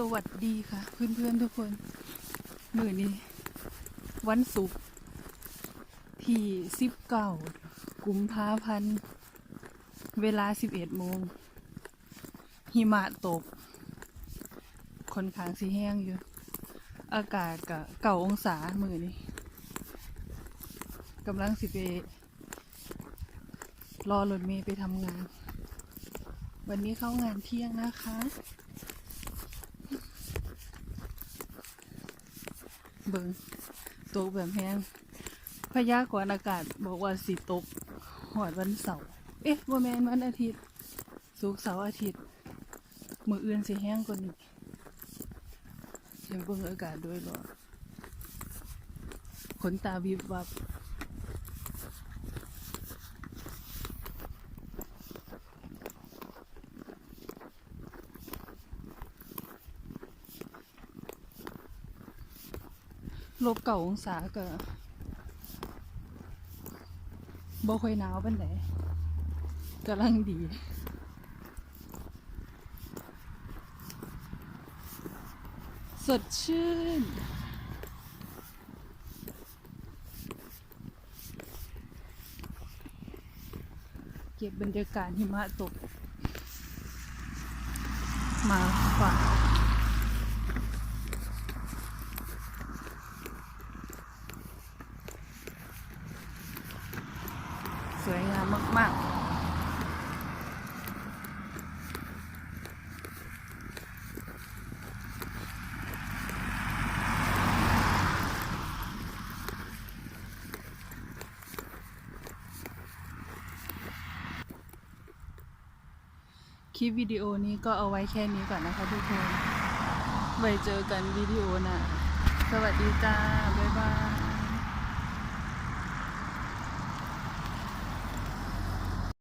สวัสดีค่ะ เพื่อนๆทุกคน มือนี้ วันศุกร์ที่สิบเก้ากุมภาพันธ์ เวลาสิบเอ็ดโมง หิมะตกค่อนข้างสีแห้งอยู่ อากาศกะเก่าองศามือนี้กำลังสิไปรอรถเมย์ไปทำงาน วันนี้เข้างานเที่ยงนะคะ เบิงตกแบบแห้งพยากรณ์อากาศบอกว่าสิตกหอดวันเสาร์เอ๊ะบ่แมนวันอาทิตย์สุกเสาร์อาทิตย์มืออื่นสิแห้งกว่านี้เดี๋ยวเบิ่งอากาศด้วยหรอขนตาวิบวับ ลบเก่าองศาก็บ่ค่อยหนาวปานใดกำลังดีสดชื่น เก็บบรรยากาศหิมะตก มาฝาก สวยงามมาก ๆคลิปวิดีโอนี้ก็เอาไว้แค่นี้ก่อนนะคะทุกคน ไว้เจอกันวิดีโอหน้าสวัสดีจ้า บ๊ายบาย